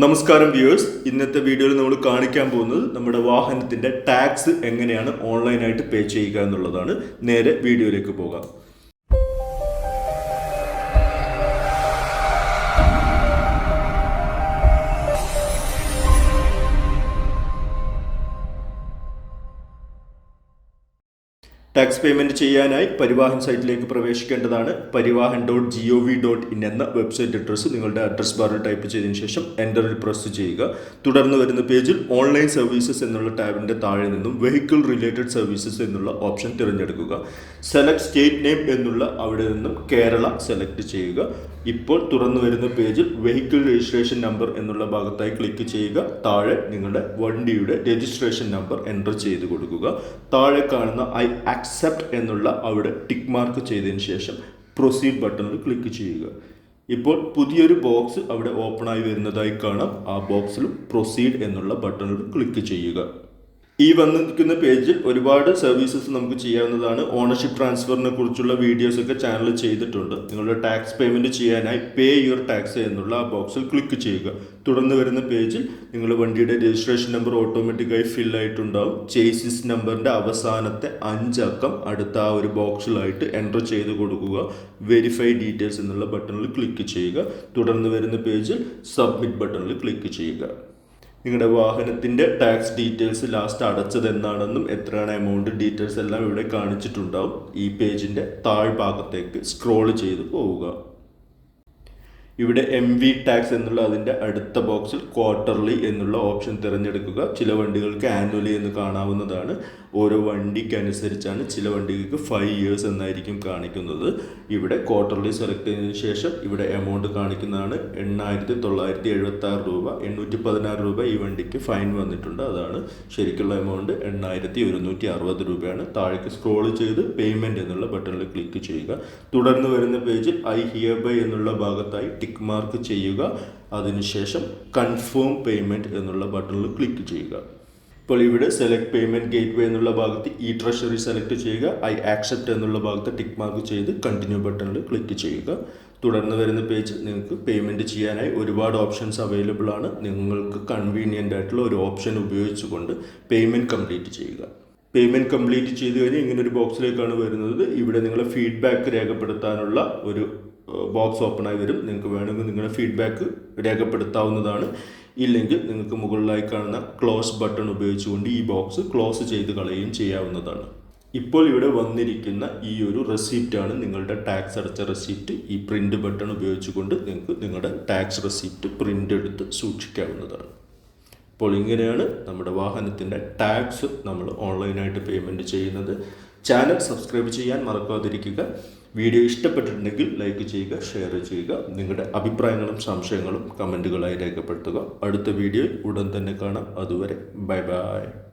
നമസ്കാരം വ്യൂവേഴ്സ്. ഇന്നത്തെ വീഡിയോയിൽ നമ്മൾ കാണിക്കാൻ പോകുന്നത് നമ്മുടെ വാഹനത്തിന്റെ ടാക്സ് എങ്ങനെയാണ് ഓൺലൈനായിട്ട് പേ ചെയ്യുക എന്നുള്ളതാണ്. നേരെ വീഡിയോയിലേക്ക് പോകാം. ടാക്സ് പേയ്മെന്റ് ചെയ്യാനായി പരിവാഹൻ സൈറ്റിലേക്ക് പ്രവേശിക്കേണ്ടതാണ്. Parivahan dot G O V dot in എന്ന വെബ്സൈറ്റ് അഡ്രസ്സ് നിങ്ങളുടെ അഡ്രസ് ബാറിൽ ടൈപ്പ് ചെയ്തതിനു ശേഷം എന്ററിൽ പ്രസ് ചെയ്യുക. തുടർന്ന് വരുന്ന പേജിൽ ഓൺലൈൻ സർവീസസ് എന്നുള്ള ടാബിന്റെ താഴെ നിന്നും വെഹിക്കിൾ റിലേറ്റഡ് സർവീസസ് എന്നുള്ള ഓപ്ഷൻ തിരഞ്ഞെടുക്കുക. സെലക്ട് സ്റ്റേറ്റ് നെയിം എന്നുള്ള അവിടെ നിന്നും കേരള സെലക്ട് ചെയ്യുക. ഇപ്പോൾ തുറന്നു വരുന്ന പേജിൽ വെഹിക്കിൾ രജിസ്ട്രേഷൻ നമ്പർ എന്നുള്ള ഭാഗത്തായി ക്ലിക്ക് ചെയ്യുക. താഴെ നിങ്ങളുടെ വണ്ടിയുടെ രജിസ്ട്രേഷൻ നമ്പർ എന്റർ ചെയ്ത് കൊടുക്കുക. താഴെ കാണുന്ന ഐ ആക്സെപ്റ്റ് എന്നുള്ള അവിടെ ടിക്ക് മാർക്ക് ചെയ്തതിന് ശേഷം പ്രൊസീഡ് ബട്ടണിൽ ക്ലിക്ക് ചെയ്യുക. ഇപ്പോൾ പുതിയൊരു ബോക്സ് അവിടെ ഓപ്പണായി വരുന്നതായി കാണാം. ആ ബോക്സിലും പ്രൊസീഡ് എന്നുള്ള ബട്ടണിൽ ക്ലിക്ക് ചെയ്യുക. ഈ വന്നിരിക്കുന്ന പേജിൽ ഒരുപാട് സർവീസസ് നമുക്ക് ചെയ്യാവുന്നതാണ്. ഓണർഷിപ്പ് ട്രാൻസ്ഫറിനെ കുറിച്ചുള്ള വീഡിയോസ് ഒക്കെ ചാനൽ ചെയ്തിട്ടുണ്ട്. നിങ്ങളുടെ ടാക്സ് പേയ്മെന്റ് ചെയ്യാനായി പേ യുവർ ടാക്സ് എന്നുള്ള ആ ബോക്സിൽ ക്ലിക്ക് ചെയ്യുക. തുടർന്ന് വരുന്ന പേജിൽ നിങ്ങൾ വണ്ടിയുടെ രജിസ്ട്രേഷൻ നമ്പർ ഓട്ടോമാറ്റിക്കായി ഫിൽ ആയിട്ടുണ്ടാവും. ചേസിസ് നമ്പറിന്റെ അവസാനത്തെ അഞ്ചക്കം അടുത്ത ആ ഒരു ബോക്സിലായിട്ട് എന്റർ ചെയ്ത് കൊടുക്കുക. വെരിഫൈ ഡീറ്റെയിൽസ് എന്നുള്ള ബട്ടണിൽ ക്ലിക്ക് ചെയ്യുക. തുടർന്ന് വരുന്ന പേജിൽ സബ്മിറ്റ് ബട്ടണിൽ ക്ലിക്ക് ചെയ്യുക. നിങ്ങളുടെ വാഹനത്തിന്റെ ടാക്സ് ഡീറ്റെയിൽസ് ലാസ്റ്റ് അടച്ചത് എന്നാണെന്നും എത്രയാണ് എമൗണ്ട് ഡീറ്റെയിൽസ് എല്ലാം ഇവിടെ കാണിച്ചിട്ടുണ്ടാവും. ഈ പേജിന്റെ താഴ്ഭാഗത്തേക്ക് സ്ക്രോൾ ചെയ്ത് പോവുക. ഇവിടെ എം വി ടാക്സ് എന്നുള്ള അതിന്റെ അടുത്ത ബോക്സിൽ ക്വാർട്ടർലി എന്നുള്ള ഓപ്ഷൻ തിരഞ്ഞെടുക്കുക. ചില വണ്ടികൾക്ക് ആനുവലി എന്ന് കാണാവുന്നതാണ്. ഓരോ വണ്ടിക്കനുസരിച്ചാണ് ചില വണ്ടികൾക്ക് ഫൈവ് ഇയേഴ്സ് എന്നായിരിക്കും കാണിക്കുന്നത്. ഇവിടെ ക്വാർട്ടർലി സെലക്ട് ചെയ്തതിനു ശേഷം ഇവിടെ എമൗണ്ട് കാണിക്കുന്നതാണ് എണ്ണായിരത്തി തൊള്ളായിരത്തി എഴുപത്തി ആറ് രൂപ. എണ്ണൂറ്റി പതിനാറ് രൂപ ഈ വണ്ടിക്ക് ഫൈൻ വന്നിട്ടുണ്ട്. അതാണ് ശരിക്കുള്ള എമൗണ്ട് എണ്ണായിരത്തി ഒരുന്നൂറ്റി അറുപത് രൂപയാണ്. താഴേക്ക് സ്ക്രോൾ ചെയ്ത് പേയ്മെന്റ് എന്നുള്ള ബട്ടണിൽ ക്ലിക്ക് ചെയ്യുക. തുടർന്ന് വരുന്ന പേജിൽ ഐ ഹിയർ ബൈ എന്നുള്ള ഭാഗത്തായി ടിക്ക് മാർക്ക് ചെയ്യുക. അതിനുശേഷം കൺഫേം പേയ്മെന്റ് എന്നുള്ള ബട്ടണിൽ ക്ലിക്ക് ചെയ്യുക. ഇപ്പോൾ ഇവിടെ സെലക്ട് പേയ്മെന്റ് ഗേറ്റ് വേ എന്നുള്ള ഭാഗത്ത് ഇ ട്രഷറി സെലക്ട് ചെയ്യുക ഐ ആക്സെപ്റ്റ് എന്നുള്ള ഭാഗത്ത് ടിക്ക് മാർക്ക് ചെയ്ത് കണ്ടിന്യൂ ബട്ടണിൽ ക്ലിക്ക് ചെയ്യുക. തുടർന്ന് വരുന്ന പേജ് നിങ്ങൾക്ക് പേയ്മെന്റ് ചെയ്യാനായി ഒരുപാട് ഓപ്ഷൻസ് അവൈലബിൾ ആണ്. നിങ്ങൾക്ക് കൺവീനിയന്റ് ആയിട്ടുള്ള ഒരു ഓപ്ഷൻ ഉപയോഗിച്ചുകൊണ്ട് പേയ്മെന്റ് കംപ്ലീറ്റ് ചെയ്യുക. പേയ്മെന്റ് കംപ്ലീറ്റ് ചെയ്ത് കഴിഞ്ഞാൽ ഇങ്ങനെ ഒരു ബോക്സിലേക്കാണ് വരുന്നത്. ഇവിടെ നിങ്ങളെ ഫീഡ്ബാക്ക് രേഖപ്പെടുത്താനുള്ള ഒരു ബോക്സ് ഓപ്പൺ ആയി വരും. നിങ്ങൾക്ക് വേണമെങ്കിൽ നിങ്ങളുടെ ഫീഡ്ബാക്ക് രേഖപ്പെടുത്താവുന്നതാണ്. ഇല്ലെങ്കിൽ നിങ്ങൾക്ക് മുകളിലായി കാണുന്ന ക്ലോസ് ബട്ടൺ ഉപയോഗിച്ചുകൊണ്ട് ഈ ബോക്സ് ക്ലോസ് ചെയ്ത് കളയുകയും ചെയ്യാവുന്നതാണ്. ഇപ്പോൾ ഇവിടെ വന്നിരിക്കുന്ന ഈ ഒരു റെസിപ്റ്റ് ആണ് നിങ്ങളുടെ ടാക്സ് അടച്ച റെസിപ്റ്റ് ഈ പ്രിന്റ് ബട്ടൺ ഉപയോഗിച്ചുകൊണ്ട് നിങ്ങൾക്ക് നിങ്ങളുടെ ടാക്സ് റെസിപ്റ്റ് പ്രിന്റ് എടുത്ത് സൂക്ഷിക്കാവുന്നതാണ്. അപ്പോൾ ഇങ്ങനെയാണ് നമ്മുടെ വാഹനത്തിന്റെ ടാക്സ് നമ്മൾ ഓൺലൈനായിട്ട് പേയ്മെന്റ് ചെയ്യുന്നത്. ചാനൽ സബ്സ്ക്രൈബ് ചെയ്യാൻ മറക്കാതിരിക്കുക. വീഡിയോ ഇഷ്ടപ്പെട്ടിട്ടുണ്ടെങ്കിൽ ലൈക്ക് ചെയ്യുക ഷെയർ ചെയ്യുക. നിങ്ങളുടെ അഭിപ്രായങ്ങളും സംശയങ്ങളും കമന്റുകളായി രേഖപ്പെടുത്തുക. അടുത്ത വീഡിയോയിൽ ഉടൻ തന്നെ കാണാം. അതുവരെ ബൈ ബൈ.